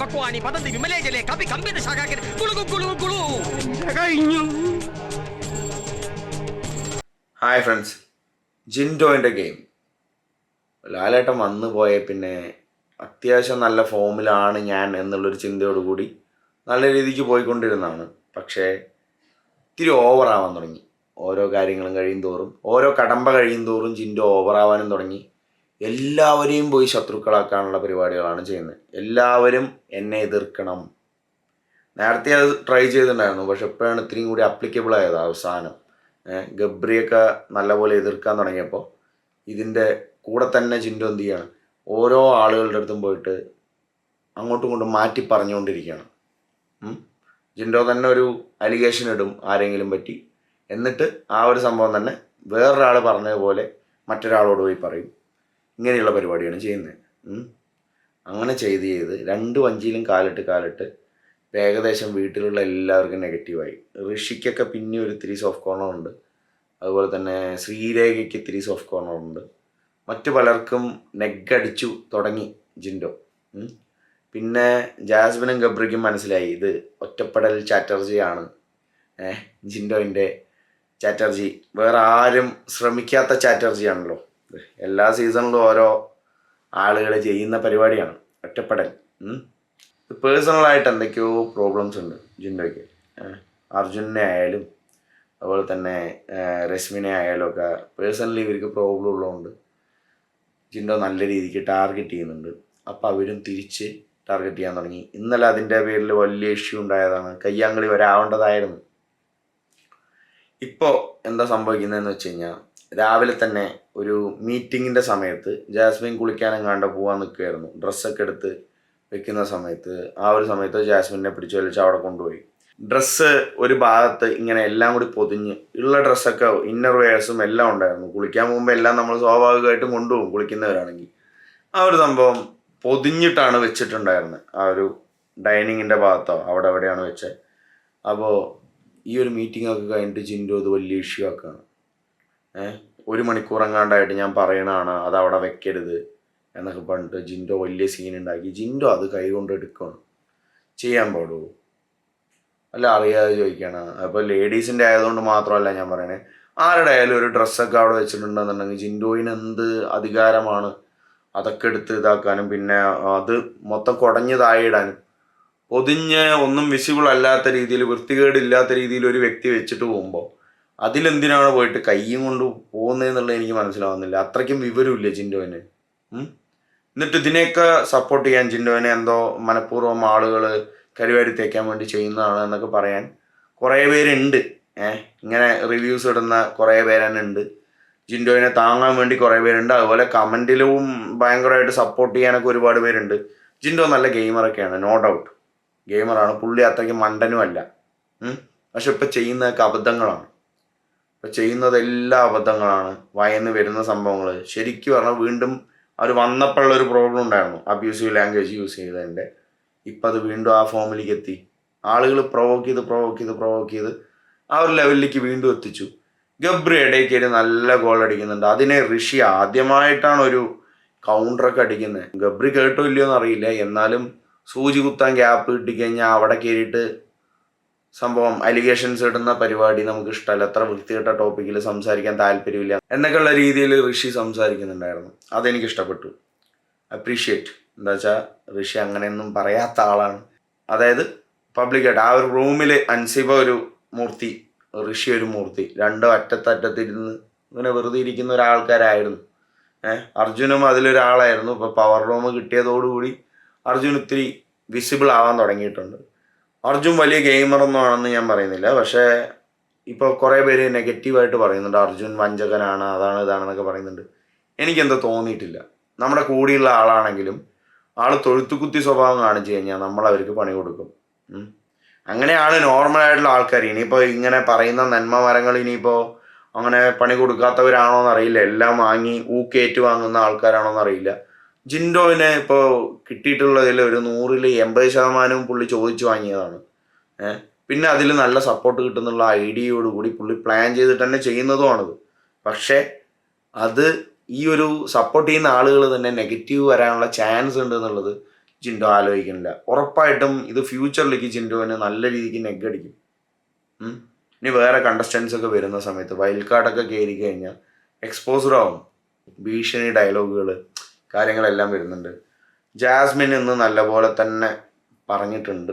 പക്വാനി പതന്തി വിമലേജലെ കവി കമ്പിന്റെ ശാഖാകൻ കുളുകു കുളു കുളു കഴിഞ്ഞു. ഹായ് ഫ്രണ്ട്സ് ജിൻഡോയിന്റെ ഗെയിം ലാലേട്ടൻ വന്നു പോയ പിന്നെ അത്യാവശ്യം നല്ല ഫോമിലാണ് ഞാൻ എന്നുള്ളൊരു ചിന്തയോടുകൂടി നല്ല രീതിക്ക് പോയിക്കൊണ്ടിരുന്നതാണ്. പക്ഷേ ഇത്തിരി ഓവറാവാൻ തുടങ്ങി. ഓരോ കാര്യങ്ങളും കഴിയും തോറും ഓരോ കടമ്പ കഴിയും തോറും ജിൻഡോ ഓവറാവാനും തുടങ്ങി. എല്ലാവരെയും പോയി ശത്രുക്കളാക്കാനുള്ള പരിപാടികളാണ് ചെയ്യുന്നത്. എല്ലാവരും എന്നെ എതിർക്കണം. നേരത്തെ അത് ട്രൈ ചെയ്തിട്ടുണ്ടായിരുന്നു. പക്ഷെ ഇപ്പോഴാണ് ഇത്രയും കൂടി അപ്ലിക്കബിൾ ആയത് അവസാനം. ഗബ്രിയൊക്കെ നല്ലപോലെ എതിർക്കാൻ തുടങ്ങിയപ്പോൾ ഇതിന്റെ കൂടെ തന്നെ ചിന്ത എന്ത് ചെയ്യാണ്? ഓരോ ആളുകളുടെ അടുത്തും പോയിട്ട് അങ്ങോട്ടും ഇങ്ങോട്ടും മാറ്റി പറഞ്ഞുകൊണ്ടിരിക്കുകയാണ്. ജിൻഡോ തന്നെ ഒരു അലിഗേഷൻ ഇടും ആരെങ്കിലും പറ്റി. എന്നിട്ട് ആ ഒരു സംഭവം തന്നെ വേറൊരാൾ പറഞ്ഞതുപോലെ മറ്റൊരാളോട് പോയി പറയും. ഇങ്ങനെയുള്ള പരിപാടിയാണ് ചെയ്യുന്നത്. അങ്ങനെ ചെയ്ത് ചെയ്ത് രണ്ട് വഞ്ചിയിലും കാലിട്ട് കാലിട്ട് ഏകദേശം വീട്ടിലുള്ള എല്ലാവർക്കും നെഗറ്റീവായി ഋഷിക്കൊക്കെ പിന്നെ ഒരു ഇത്തിരി സോഫ്റ്റ് കോർണർ ഉണ്ട്. അതുപോലെ തന്നെ ശ്രീരേഖയ്ക്ക് ഇത്തിരി സോഫ്റ്റ് കോർണർ ഉണ്ട്. മറ്റു പലർക്കും നെഗടിച്ചു തുടങ്ങി ജിൻഡോ. പിന്നെ ജാസ്മിനും ഗബ്രിക്കും മനസ്സിലായി ഇത് ഒറ്റപ്പെടൽ ചാറ്റർജിയാണ്. ഏഹ് ജിൻഡോയിന്റെ ചാറ്റർജി. വേറെ ആരും ശ്രമിക്കാത്ത ചാറ്റർജിയാണല്ലോ. എല്ലാ സീസണിലും ഓരോ ആളുകൾ ചെയ്യുന്ന പരിപാടിയാണ്. ഒറ്റപ്പെടൽ. പേഴ്സണലായിട്ട് എന്തൊക്കെയോ പ്രോബ്ലംസ് ഉണ്ട് ജിൻഡോയ്ക്ക്. അർജുനെ ആയാലും അതുപോലെ തന്നെ രശ്മിനെ ആയാലും ഒക്കെ പേഴ്സണലി ഇവർക്ക് പ്രോബ്ലം ഉള്ളതുകൊണ്ട് ജിൻഡോ നല്ല രീതിക്ക് ടാർഗറ്റ് ചെയ്യുന്നുണ്ട്. അപ്പോൾ അവരും തിരിച്ച് ടാർഗറ്റ് ചെയ്യാൻ തുടങ്ങി. ഇന്നലെ അതിന്റെ പേരിൽ വലിയ ഇഷ്യൂ ഉണ്ടായതാണ്. കയ്യാങ്കളി വരാവേണ്ടതായിരുന്നു ഇപ്പോൾ എന്താ സംഭവിക്കുന്നതെന്ന് വെച്ച് കഴിഞ്ഞാൽ രാവിലെ തന്നെ ഒരു മീറ്റിങ്ങിന്റെ സമയത്ത് ജാസ്മിൻ കുളിക്കാനെങ്ങാണ്ട് പോകാൻ നിൽക്കുകയായിരുന്നു ഡ്രസ്സൊക്കെ എടുത്ത് വെക്കുന്ന സമയത്ത് ആ ഒരു സമയത്ത് ജാസ്മിനെ പിടിച്ചു വലിച്ച് അവിടെ കൊണ്ടുപോയി. ഡ്രസ്സ് ഒരു ഭാഗത്ത് ഇങ്ങനെ എല്ലാം കൂടി പൊതിഞ്ഞ് ഉള്ള ഡ്രസ്സൊക്കെ ഇന്നർ വെയേഴ്സും എല്ലാം ഉണ്ടായിരുന്നു. കുളിക്കാൻ പോകുമ്പോൾ എല്ലാം നമ്മൾ സ്വാഭാവികമായിട്ടും കൊണ്ടുപോകും കുളിക്കുന്നവരാണെങ്കിൽ. ആ ഒരു സംഭവം പൊതിഞ്ഞിട്ടാണ് വെച്ചിട്ടുണ്ടായിരുന്നത് ആ ഒരു ഡൈനിങ്ങിന്റെ ഭാഗത്തോ അവിടെ എവിടെയാണ് വെച്ചത് അപ്പോൾ ഈ ഒരു മീറ്റിംഗ് ഒക്കെ കഴിഞ്ഞിട്ട് ജിൻഡോ അത് വലിയ ഇഷ്യൂ ആക്കുകയാണ്. ഒരു മണിക്കൂർ എങ്ങാണ്ടായിട്ട് ഞാൻ പറയണതാണ് അത് അവിടെ വെക്കരുത് എന്നൊക്കെ പറഞ്ഞിട്ട് ജിൻഡോ വലിയ സീൻ ഉണ്ടാക്കി. ജിൻഡോ അത് കൈകൊണ്ട് എടുക്കണം. ചെയ്യാൻ പാടുള്ളൂ. അല്ല അറിയാതെ ചോദിക്കണം. അപ്പോൾ ലേഡീസിന്റെ ആയതുകൊണ്ട് മാത്രമല്ല ഞാൻ പറയണേ. ആരുടെ ആയാലും ഒരു ഡ്രസ്സൊക്കെ അവിടെ വെച്ചിട്ടുണ്ടെന്നുണ്ടെങ്കിൽ ജിൻഡോയിന് എന്ത് അധികാരമാണ് അതൊക്കെ എടുത്ത് ഇതാക്കാനും. പിന്നെ അത് മൊത്തം കുടഞ്ഞതായി ഇടാനും പൊതിഞ്ഞ് ഒന്നും വിസിബിൾ അല്ലാത്ത രീതിയിൽ വൃത്തികേടില്ലാത്ത രീതിയിൽ ഒരു വ്യക്തി വെച്ചിട്ട് പോകുമ്പോൾ അതിലെന്തിനാണ് പോയിട്ട് കയ്യും കൊണ്ട് പോകുന്നതെന്നുള്ളത് എനിക്ക് മനസ്സിലാവുന്നില്ല. അത്രയ്ക്കും വിവരമില്ല ജിൻഡോന്. ഉം. എന്നിട്ട് ഇതിനെയൊക്കെ സപ്പോർട്ട് ചെയ്യാൻ ജിൻഡോനെ എന്തോ മനഃപൂർവം ആളുകൾ കരുവാരി തേക്കാൻ വേണ്ടി ചെയ്യുന്നതാണ് എന്നൊക്കെ പറയാൻ കുറേ പേരുണ്ട്. ഏഹ് ഇങ്ങനെ റിവ്യൂസ് ഇടുന്ന കുറേ പേര് തന്നെ ഉണ്ട്. ജിൻഡോയിനെ താങ്ങാൻ വേണ്ടി കുറേ പേരുണ്ട്. അതുപോലെ കമന്റിലും ഭയങ്കരമായിട്ട് സപ്പോർട്ട് ചെയ്യാനൊക്കെ ഒരുപാട് പേരുണ്ട്. ജിൻഡോ നല്ല ഗെയിമറൊക്കെയാണ് നോ ഡൗട്ട് ഗെയിമറാണ് പുള്ളി അത്രയ്ക്ക് മണ്ടനുമല്ല. പക്ഷെ ഇപ്പം ചെയ്യുന്നതൊക്കെ അബദ്ധങ്ങളാണ്. ഇപ്പം ചെയ്യുന്നതെല്ലാം അബദ്ധങ്ങളാണ്. വയന്ന് വരുന്ന സംഭവങ്ങൾ ശരിക്കും പറഞ്ഞാൽ വീണ്ടും അവർ വന്നപ്പോഴുള്ള ഒരു പ്രോബ്ലം ഉണ്ടായിരുന്നു. അബ്യൂസീവ് ലാംഗ്വേജ് യൂസ് ചെയ്തതിന്റെ ഇപ്പം അത് വീണ്ടും ആ ഫോമിലേക്ക് എത്തി. ആളുകൾ പ്രൊവോക്ക് ചെയ്ത് പ്രൊവോക്ക് ചെയ്ത് പ്രൊവോക്ക് ചെയ്ത് ആ ഒരു ലെവലിലേക്ക് വീണ്ടും എത്തിച്ചു. ഗബ്രി ഇടയ്ക്ക് ഒരു നല്ല ഗോൾ അടിക്കുന്നുണ്ട്. അതിനെ ഋഷി ആദ്യമായിട്ടാണ് ഒരു കൗണ്ടറൊക്കെ അടിക്കുന്നത് ഗബ്രി കേട്ടോ ഇല്ലയോ എന്നറിയില്ല എന്നാലും സൂചി കുത്താൻ ഗ്യാപ്പ് കിട്ടിക്കഴിഞ്ഞാൽ അവിടെ കയറിയിട്ട് സംഭവം അലിഗേഷൻസ് ഇടുന്ന പരിപാടി നമുക്ക് ഇഷ്ടമല്ല. അത്ര വൃത്തികെട്ട ടോപ്പിക്കിൽ സംസാരിക്കാൻ താല്പര്യമില്ല. എന്നൊക്കെയുള്ള രീതിയിൽ ഋഷി സംസാരിക്കുന്നുണ്ടായിരുന്നു. അതെനിക്ക് ഇഷ്ടപ്പെട്ടു. അപ്രീഷിയേറ്റ് എന്താ വെച്ചാൽ ഋഷി അങ്ങനെയൊന്നും പറയാത്ത ആളാണ്. അതായത് പബ്ലിക്കായിട്ട് ആ ഒരു റൂമിൽ അൻസിബ ഒരു മൂർത്തി ഋഷി ഒരു മൂർത്തി. രണ്ടും അറ്റത്തറ്റത്തിരുന്ന് ഇങ്ങനെ വെറുതെ ഇരിക്കുന്ന ഒരാൾക്കാരായിരുന്നു. ഏഹ് അർജുനും അതിലൊരാളായിരുന്നു. ഇപ്പോൾ പവർ റൂം കിട്ടിയതോടുകൂടി അർജുൻ ഇത്തിരി വിസിബിൾ ആവാൻ തുടങ്ങിയിട്ടുണ്ട്. അർജുൻ വലിയ ഗെയിമറൊന്നും ആണെന്ന് ഞാൻ പറയുന്നില്ല. പക്ഷേ ഇപ്പോൾ കുറേ പേര് നെഗറ്റീവായിട്ട് പറയുന്നുണ്ട്. അർജുൻ വഞ്ചകനാണ് അതാണ് ഇതാണെന്നൊക്കെ പറയുന്നുണ്ട്. എനിക്കെന്തോ തോന്നിയിട്ടില്ല. നമ്മുടെ കൂടെയുള്ള ആളാണെങ്കിലും ആൾ തൊഴുത്തുകുത്തി സ്വഭാവം കാണിച്ചു കഴിഞ്ഞാൽ നമ്മൾ അവർക്ക് പണി കൊടുക്കും. അങ്ങനെയാണ് നോർമലായിട്ടുള്ള ആൾക്കാർ ഇനിയിപ്പോൾ ഇങ്ങനെ പറയുന്ന നന്മ മരങ്ങൾ ഇനിയിപ്പോൾ അങ്ങനെ പണി കൊടുക്കാത്തവരാണോ എന്നറിയില്ല എല്ലാം വാങ്ങി ഊക്കേറ്റ് വാങ്ങുന്ന ആൾക്കാരാണോ എന്നറിയില്ല ജിൻഡോവിനെ ഇപ്പോൾ കിട്ടിയിട്ടുള്ളതിൽ ഒരു നൂറിൽ എൺപത് ശതമാനവും പുള്ളി ചോദിച്ചു വാങ്ങിയതാണ്. ഏഹ് പിന്നെ അതിൽ നല്ല സപ്പോർട്ട് കിട്ടുന്നുള്ള ഐഡിയയോട് കൂടി പുള്ളി പ്ലാൻ ചെയ്തിട്ട് തന്നെ ചെയ്യുന്നതുമാണത്. പക്ഷേ അത് ഈ ഒരു സപ്പോർട്ട് ചെയ്യുന്ന ആളുകൾ തന്നെ നെഗറ്റീവ് വരാനുള്ള ചാൻസ് ഉണ്ട് എന്നുള്ളത് ജിൻഡോ ആലോചിക്കുന്നില്ല. ഉറപ്പായിട്ടും ഇത് ഫ്യൂച്ചറിലേക്ക് ജിൻഡോവിന് നല്ല രീതിക്ക് നെഗ് അടിക്കും. ഇനി വേറെ കണ്ടസ്റ്റൻസ് ഒക്കെ വരുന്ന സമയത്ത് വൈൽഡ് കാർഡൊക്കെ കയറി കഴിഞ്ഞാൽ എക്സ്പോസർ ആവും. ഭീഷണി ഡയലോഗുകൾ കാര്യങ്ങളെല്ലാം വരുന്നുണ്ട്. ജാസ്മിൻ ഇന്ന് നല്ലപോലെ തന്നെ പറഞ്ഞിട്ടുണ്ട്.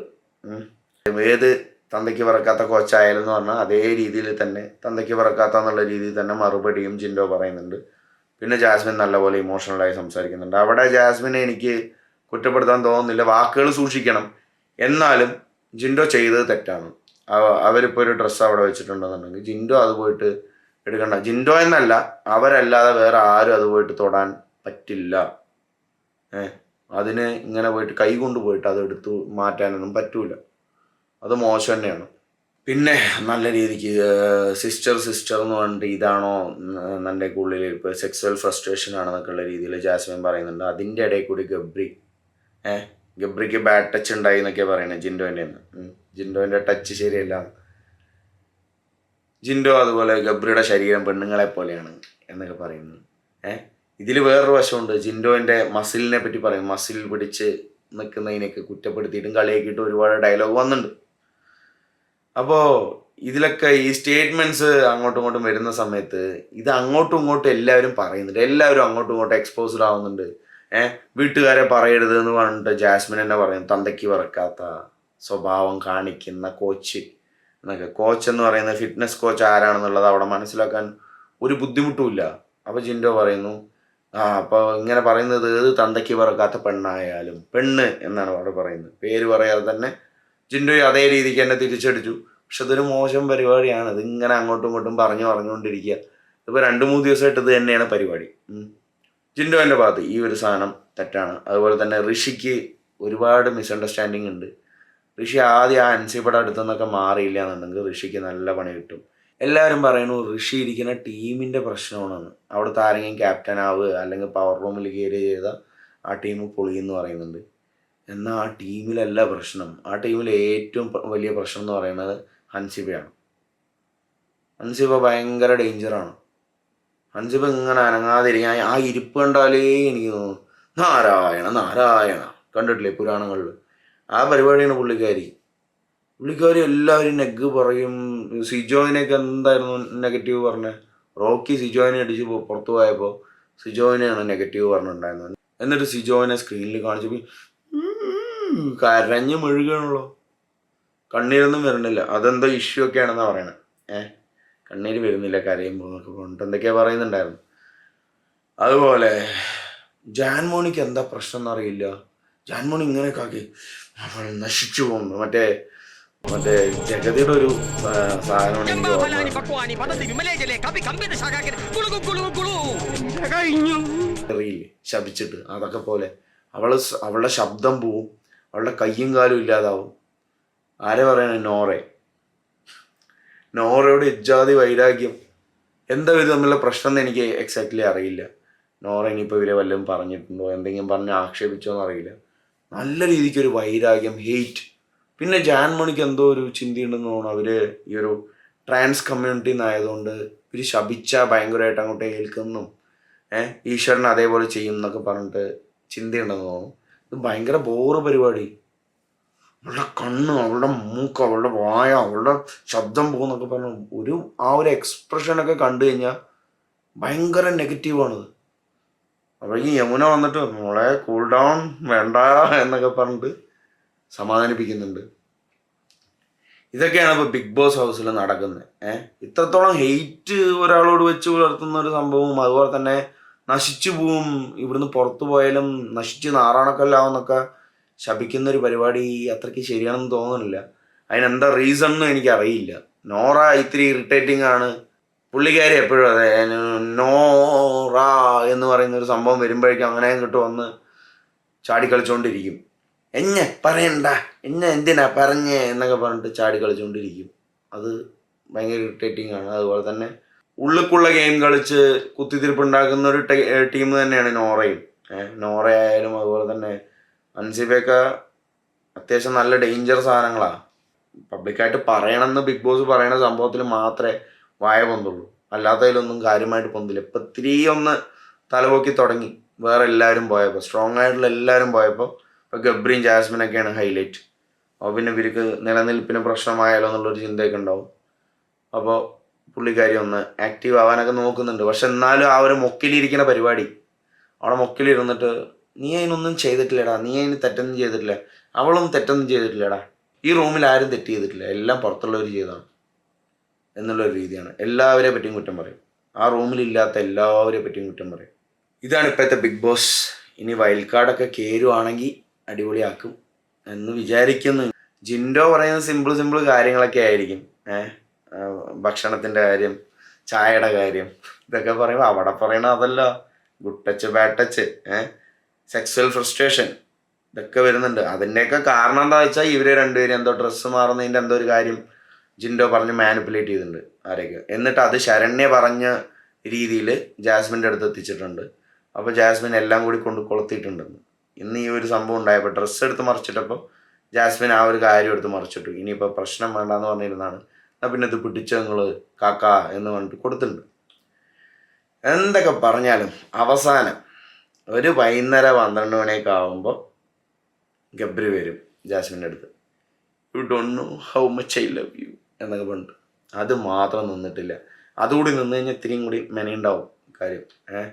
ഏത് തന്തയ്ക്ക് പറക്കാത്ത കോച്ചായാലും എന്ന് പറഞ്ഞാൽ അതേ രീതിയിൽ തന്നെ തന്തയ്ക്ക് പറക്കാത്ത എന്നുള്ള രീതിയിൽ തന്നെ മറുപടിയും ജിൻഡോ പറയുന്നുണ്ട്. പിന്നെ ജാസ്മിൻ നല്ലപോലെ ഇമോഷണലായി സംസാരിക്കുന്നുണ്ട്. അവിടെ ജാസ്മിനെ എനിക്ക് കുറ്റപ്പെടുത്താൻ തോന്നുന്നില്ല. വാക്കുകൾ സൂക്ഷിക്കണം. എന്നാലും ജിൻഡോ ചെയ്തത് തെറ്റാണ്. അവരിപ്പോൾ ഒരു ഡ്രസ്സ് അവിടെ വെച്ചിട്ടുണ്ടെന്നുണ്ടെങ്കിൽ ജിൻഡോ അത് പോയിട്ട് എടുക്കണ്ട. ജിൻഡോ എന്നല്ല അവരല്ലാതെ വേറെ ആരും അത് പോയിട്ട് തൊടാൻ പറ്റില്ല. അതിന് ഇങ്ങനെ പോയിട്ട് കൈ കൊണ്ട് പോയിട്ട് അത് എടുത്തു മാറ്റാനൊന്നും പറ്റൂല. അത് മോശം തന്നെയാണ്. പിന്നെ നല്ല രീതിക്ക് സിസ്റ്റർ സിസ്റ്റർ എന്ന് പറഞ്ഞിട്ട് ഇതാണോ എന്റെ ഉള്ളിൽ ഇപ്പോൾ സെക്സ്വൽ ഫ്രസ്ട്രേഷൻ ആണെന്നൊക്കെ ഉള്ള രീതിയിൽ ജാസ്മിൻ പറയുന്നുണ്ട്. അതിന്റെ ഇടയിൽ കൂടി ഗബ്രി ഏ ഗബ്രിക്ക് ബാഡ് ടച്ച് ഉണ്ടായി എന്നൊക്കെ പറയണേ ജിൻഡോന്റെ ജിൻഡോന്റെ ടച്ച് ശരിയല്ല. ജിൻഡോ അതുപോലെ ഗബ്രിയുടെ ശരീരം പെണ്ണുങ്ങളെ പോലെയാണ് എന്നൊക്കെ പറയുന്നു. ഏ? ഇതിൽ വേറൊരു വശമുണ്ട്. ജിൻഡോന്റെ മസിലിനെ പറ്റി പറയും. മസിൽ പിടിച്ച് നിൽക്കുന്നതിനൊക്കെ കുറ്റപ്പെടുത്തിയിട്ടും കളിയാക്കിയിട്ട് ഒരുപാട് ഡയലോഗ് വന്നിട്ടുണ്ട്. അപ്പോൾ ഇതിലൊക്കെ ഈ സ്റ്റേറ്റ്മെന്റ്സ് അങ്ങോട്ടും ഇങ്ങോട്ടും വരുന്ന സമയത്ത് ഇത് അങ്ങോട്ടും ഇങ്ങോട്ടും എല്ലാവരും പറയുന്നുണ്ട്. എല്ലാവരും അങ്ങോട്ടും ഇങ്ങോട്ടും എക്സ്പോസ്ഡ് ആവുന്നുണ്ട്. ഏഹ് വീട്ടുകാരെ പറയരുത് എന്ന് പറഞ്ഞിട്ട് ജാസ്മിൻ തന്നെ പറയും. തന്തയ്ക്ക് പറക്കാത്ത സ്വഭാവം കാണിക്കുന്ന കോച്ച് എന്നൊക്കെ. കോച്ച് എന്ന് പറയുന്നത് ഫിറ്റ്നസ് കോച്ച് ആരാണെന്നുള്ളത് അവിടെ മനസ്സിലാക്കാൻ ഒരു ബുദ്ധിമുട്ടുമില്ല അപ്പോൾ ജിൻഡോ പറയുന്നു ആ അപ്പോൾ ഇങ്ങനെ പറയുന്നത് ഏത് തന്തയ്ക്ക് പറക്കാത്ത പെണ്ണായാലും പെണ്ണ് എന്നാണ് അവിടെ പറയുന്നത്. പേര് പറയാതെ തന്നെ ജിൻഡു അതേ രീതിക്ക് തന്നെ തിരിച്ചടിച്ചു. പക്ഷെ അതൊരു മോശം പരിപാടിയാണ്. ഇത് ഇങ്ങനെ അങ്ങോട്ടും ഇങ്ങോട്ടും പറഞ്ഞു പറഞ്ഞുകൊണ്ടിരിക്കുക. ഇപ്പോൾ രണ്ട് മൂന്ന് ദിവസമായിട്ട് ഇത് തന്നെയാണ് പരിപാടി. ജിൻഡോന്റെ ഭാഗത്ത് ഈ ഒരു സാധനം തെറ്റാണ്. അതുപോലെ തന്നെ ഋഷിക്ക് ഒരുപാട് മിസ്അണ്ടർസ്റ്റാൻഡിങ് ഉണ്ട്. ഋഷി ആദ്യം ആ അൻസിപ്പട അടുത്തുനിന്നൊക്കെ മാറിയില്ല എന്നുണ്ടെങ്കിൽ ഋഷിക്ക് നല്ല പണി കിട്ടും. എല്ലാവരും പറയുന്നു ഋഷി ഇരിക്കുന്ന ടീമിന്റെ പ്രശ്നമാണെന്ന്. അവിടുത്തെ ആരെങ്കിലും ക്യാപ്റ്റൻ ആവുക അല്ലെങ്കിൽ പവർ റൂമിൽ കയറി ചെയ്ത ആ ടീം പൊളിയെന്ന് പറയുന്നുണ്ട്. എന്നാൽ ആ ടീമിലല്ല പ്രശ്നം. ആ ടീമിലെ ഏറ്റവും വലിയ പ്രശ്നം എന്ന് പറയുന്നത് ഹൻസിബയാണ്. ഹൻസിബ ഭയങ്കര ഡേഞ്ചറാണ് ഹൻസിബ ഇങ്ങനെ അനങ്ങാതിരിക്കാൻ ആ ഇരിപ്പ് കണ്ടാലേ എനിക്ക് തോന്നുന്നു നാരായണ നാരായണ. കണ്ടിട്ടില്ലേ പുരാണങ്ങളിൽ ആ പരിപാടിയാണ് പുള്ളിക്കാരി. പുള്ളിക്കാരി എല്ലാവരും നെഗ് പറയും സിജോയിനൊക്കെ എന്തായിരുന്നു നെഗറ്റീവ് പറഞ്ഞത് റോക്കി സിജോയിനെ അടിച്ച് പുറത്തു പോയപ്പോൾ സിജോയിനെയാണ് നെഗറ്റീവ് പറഞ്ഞിട്ടുണ്ടായിരുന്നത്. എന്നിട്ട് സിജോയിനെ സ്ക്രീനിൽ കാണിച്ചപ്പോൾ കരഞ്ഞ് മെഴുകണല്ലോ. കണ്ണീരൊന്നും വരുന്നില്ല. അതെന്തോ ഇഷ്യൂ ഒക്കെ ആണെന്നാണ് പറയണത് ഏഹ് കണ്ണീര് വരുന്നില്ല കരയുമ്പോൾ എന്നൊക്കെ പറഞ്ഞിട്ട് എന്തൊക്കെയാ പറയുന്നുണ്ടായിരുന്നു. അതുപോലെ ജാൻമോണിക്ക് എന്താ പ്രശ്നം എന്നറിയില്ല. ജാൻമോണി ഇങ്ങനെയൊക്കെ ആക്കി അവൾ നശിച്ചു പോകുന്നു. മറ്റേ മറ്റേ ജഗതിയുടെ ഒരു സാധനമാണ് എനിക്ക് ശപിച്ചിട്ട് അതൊക്കെ പോലെ. അവൾ അവളുടെ ശബ്ദം പോവും. അവളുടെ കയ്യും കാലും ഇല്ലാതാവും. ആരെ പറയണേ? നോറെ നോറയുടെ ഇജ്ജാതി വൈരാഗ്യം. എന്താ ഇത് തമ്മിലുള്ള പ്രശ്നം എന്ന് എനിക്ക് എക്സാക്ട്ലി അറിയില്ല. നോറ ഇനിയിപ്പോൾ ഇവരെ വല്ലതും പറഞ്ഞിട്ടുണ്ടോ? എന്തെങ്കിലും പറഞ്ഞ് ആക്ഷേപിച്ചോ എന്നറിയില്ല നല്ല രീതിക്ക് ഒരു വൈരാഗ്യം ഹെയ്റ്റ് പിന്നെ ജാൻമണിക്ക് എന്തോ ഒരു ചിന്തയുണ്ടെന്ന് തോന്നുന്നു. അവർ ഈ ഒരു ട്രാൻസ് കമ്മ്യൂണിറ്റി ആയതുകൊണ്ട് ഇവർ ശപിച്ച ഭയങ്കരമായിട്ട് അങ്ങോട്ട് ഏൽക്കുന്നു ഏഹ് ഈശ്വരൻ അതേപോലെ ചെയ്യും എന്നൊക്കെ പറഞ്ഞിട്ട് ചിന്തയുണ്ടെന്ന് തോന്നുന്നു. ഇത് ഭയങ്കര ബോറ് പരിപാടി. അവളുടെ കണ്ണ് അവളുടെ മൂക്ക് അവളുടെ വായ അവളുടെ ശബ്ദം പോകുന്നൊക്കെ പറഞ്ഞു ഒരു ആ ഒരു എക്സ്പ്രഷനൊക്കെ കണ്ടു കഴിഞ്ഞാൽ ഭയങ്കര നെഗറ്റീവാണിത് അപ്പോഴേക്കും യമുന വന്നിട്ട് മോളെ കൂൾ ഡൗൺ വേണ്ട എന്നൊക്കെ പറഞ്ഞിട്ട് സമാധാനിപ്പിക്കുന്നുണ്ട്. ഇതൊക്കെയാണ് ഇപ്പോൾ ബിഗ് ബോസ് ഹൗസിൽ നടക്കുന്നത്. ഏഹ് ഇത്രത്തോളം ഹെയ്റ്റ് ഒരാളോട് വെച്ച് പുലർത്തുന്ന ഒരു സംഭവവും അതുപോലെ തന്നെ നശിച്ചു പോവും ഇവിടുന്ന് പുറത്തു പോയാലും നശിച്ച് നാറാണക്കല്ലാവുന്നൊക്കെ ശപിക്കുന്ന ഒരു പരിപാടി അത്രയ്ക്ക് ശരിയാണെന്ന് തോന്നുന്നില്ല. അതിനെന്താ റീസൺ എന്നും എനിക്കറിയില്ല. നോറ ഇത്തിരി ഇറിറ്റേറ്റിംഗ് ആണ്. പുള്ളിക്കാരി എപ്പോഴും അതെ നോറ എന്ന് പറയുന്ന ഒരു സംഭവം വരുമ്പോഴേക്കും അങ്ങനെ കിട്ടുമെന്ന് വന്ന് ചാടി കളിച്ചുകൊണ്ടിരിക്കും എന്നെ പറയണ്ട. എന്നെ എന്തിനാ പറഞ്ഞേ എന്നൊക്കെ പറഞ്ഞിട്ട് ചാടി കളിച്ചുകൊണ്ടിരിക്കും അത് ഭയങ്കര ഇറിറ്റേറ്റിംഗ് ആണ്. അതുപോലെ തന്നെ ഉള്ളിക്കുള്ള ഗെയിം കളിച്ച് കുത്തിത്തിരിപ്പുണ്ടാക്കുന്ന ഒരു ടീം തന്നെയാണ് നോറയും. നോറയായാലും അതുപോലെ തന്നെ അൻസിബയൊക്കെ അത്യാവശ്യം നല്ല ഡേഞ്ചർ സാധനങ്ങളാണ് പബ്ലിക്കായിട്ട് പറയണമെന്ന് ബിഗ് ബോസ് പറയുന്ന സംഭവത്തിൽ മാത്രമേ വായ പൊന്തുള്ളൂ. അല്ലാത്തതിലൊന്നും കാര്യമായിട്ട് പൊന്തില്ല. ഇപ്പം ഇത്തിരി ഒന്ന് തലപൊക്കി തുടങ്ങി. വേറെ എല്ലാവരും പോയപ്പോൾ സ്ട്രോങ് ആയിട്ടുള്ള എല്ലാവരും പോയപ്പോൾ ഇപ്പോൾ ഗബ്രിയും ജാസ്മിനൊക്കെയാണ് ഹൈലൈറ്റ് അപ്പോൾ പിന്നെ ഇവർക്ക് നിലനിൽപ്പിന് പ്രശ്നമായാലോ എന്നുള്ളൊരു ചിന്തയൊക്കെ ഉണ്ടാവും. അപ്പോൾ പുള്ളിക്കാരി ഒന്ന് ആക്റ്റീവ് ആവാനൊക്കെ നോക്കുന്നുണ്ട്. പക്ഷെ എന്നാലും ആ ഒരു മൊക്കിലിരിക്കുന്ന പരിപാടി. അവിടെ മൊക്കിലിരുന്നിട്ട് നീ അതിനൊന്നും ചെയ്തിട്ടില്ലടാ. നീ അതിന് തെറ്റൊന്നും ചെയ്തിട്ടില്ല. അവളൊന്നും തെറ്റൊന്നും ചെയ്തിട്ടില്ലടാ. ഈ റൂമിൽ ആരും തെറ്റ് ചെയ്തിട്ടില്ല. എല്ലാം പുറത്തുള്ളവർ ചെയ്തതാണ്. എന്നുള്ളൊരു രീതിയാണ്. എല്ലാവരെ പറ്റിയും കുറ്റം പറയും. ആ റൂമിലില്ലാത്ത എല്ലാവരെ പറ്റിയും കുറ്റം പറയും. ഇതാണ് ഇപ്പോഴത്തെ ബിഗ് ബോസ്. ഇനി വൈൽഡ് കയറുവാണെങ്കിൽ അടിപൊളിയാക്കും എന്ന് വിചാരിക്കുന്നു. ജിൻഡോ പറയുന്ന സിമ്പിൾ സിമ്പിൾ കാര്യങ്ങളൊക്കെ ആയിരിക്കും. ഏഹ് ഭക്ഷണത്തിന്റെ കാര്യം ചായയുടെ കാര്യം ഇതൊക്കെ പറയുമ്പോൾ അവിടെ പറയണ അതല്ല. ഗുഡ് ടച്ച് ബാഡ് ടച്ച് ഏഹ് സെക്സ്വൽ ഫ്രസ്ട്രേഷൻ ഇതൊക്കെ വരുന്നുണ്ട്. അതിന്റെയൊക്കെ കാരണം എന്താ വെച്ചാൽ ഇവർ രണ്ടുപേരും എന്തോ ഡ്രസ്സ് മാറുന്നതിന്റെ എന്തോ ഒരു കാര്യം ജിൻഡോ പറഞ്ഞ് മാനിപ്പുലേറ്റ് ചെയ്തിട്ടുണ്ട് ആരെയൊക്കെ. എന്നിട്ട് അത് ശരണ്യ പറഞ്ഞ രീതിയിൽ ജാസ്മിന്റെ അടുത്ത് എത്തിച്ചിട്ടുണ്ട്. അപ്പോൾ ജാസ്മിൻ എല്ലാം കൂടി കൊണ്ട് കൊളുത്തിയിട്ടുണ്ടെന്ന്. ഇന്ന് ഈ ഒരു സംഭവം ഉണ്ടായപ്പോൾ ഡ്രസ്സ് എടുത്ത് മറിച്ചിട്ടപ്പോൾ ജാസ്മിൻ ആ ഒരു കാര്യം എടുത്ത് മറിച്ചിട്ടു. ഇനിയിപ്പോൾ പ്രശ്നം വേണ്ടാന്ന് പറഞ്ഞിരുന്നാണ് എന്നാൽ പിന്നെ ഇത് പിടിച്ച നിങ്ങൾ കാക്ക എന്ന് പറഞ്ഞിട്ട് കൊടുത്തിട്ടുണ്ട്. എന്തൊക്കെ പറഞ്ഞാലും അവസാനം ഒരു വൈകുന്നേരം പന്ത്രണ്ട് മണിയൊക്കെ ആകുമ്പോൾ ഗബ്രി വരും ജാസ്മിന്റെ അടുത്ത്. You don't know how much I love you എന്നൊക്കെ പറഞ്ഞിട്ട്. അത് മാത്രം നിന്നിട്ടില്ല. അതുകൂടി നിന്ന് കഴിഞ്ഞാൽ ഇത്തിരിയും കൂടി മെനയുണ്ടാവും കാര്യം. ഏഹ്?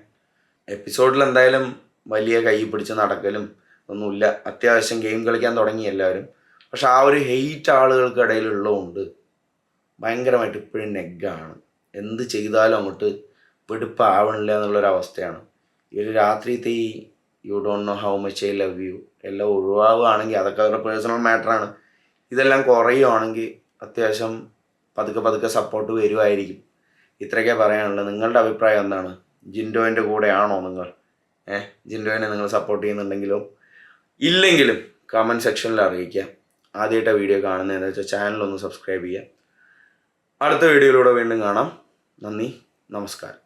എപ്പിസോഡിൽ എന്തായാലും വലിയ കൈ പിടിച്ച് നടക്കലും ഒന്നുമില്ല. അത്യാവശ്യം ഗെയിം കളിക്കാൻ തുടങ്ങി എല്ലാവരും. പക്ഷെ ആ ഒരു ഹെയ്റ്റ് ആളുകൾക്കിടയിലുള്ളതുകൊണ്ട് ഭയങ്കരമായിട്ട് ഇപ്പോഴും നെഗ്ഗാണ് എന്ത് ചെയ്താലും അങ്ങോട്ട് വെടുപ്പാവണില്ല എന്നുള്ളൊരവസ്ഥയാണ് ഈ ഒരു രാത്രിയത്തെ ഈ you don't know how much I love you എല്ലാം ഒഴിവാവുകയാണെങ്കിൽ അതൊക്കെ അവരുടെ പേഴ്സണൽ മാറ്ററാണ് ഇതെല്ലാം കുറയുകയാണെങ്കിൽ അത്യാവശ്യം പതുക്കെ പതുക്കെ സപ്പോർട്ട് വരുമായിരിക്കും ഇത്രയൊക്കെ പറയാനുള്ളത്. നിങ്ങളുടെ അഭിപ്രായം എന്താണ്? ജിൻഡോന്റെ കൂടെയാണോ നിങ്ങൾ? ഏഹ് ജിൻഡോനെ നിങ്ങൾ സപ്പോർട്ട് ചെയ്യുന്നുണ്ടെങ്കിലും? ഇല്ലെങ്കിലും കമന്റ് സെക്ഷനിൽ അറിയിക്കുക. ആദ്യമായിട്ട് വീഡിയോ കാണുന്നതെന്ന് വെച്ചാൽ ചാനലൊന്ന് സബ്സ്ക്രൈബ് ചെയ്യുക. അടുത്ത വീഡിയോയിലൂടെ വീണ്ടും കാണാം. നന്ദി. നമസ്കാരം.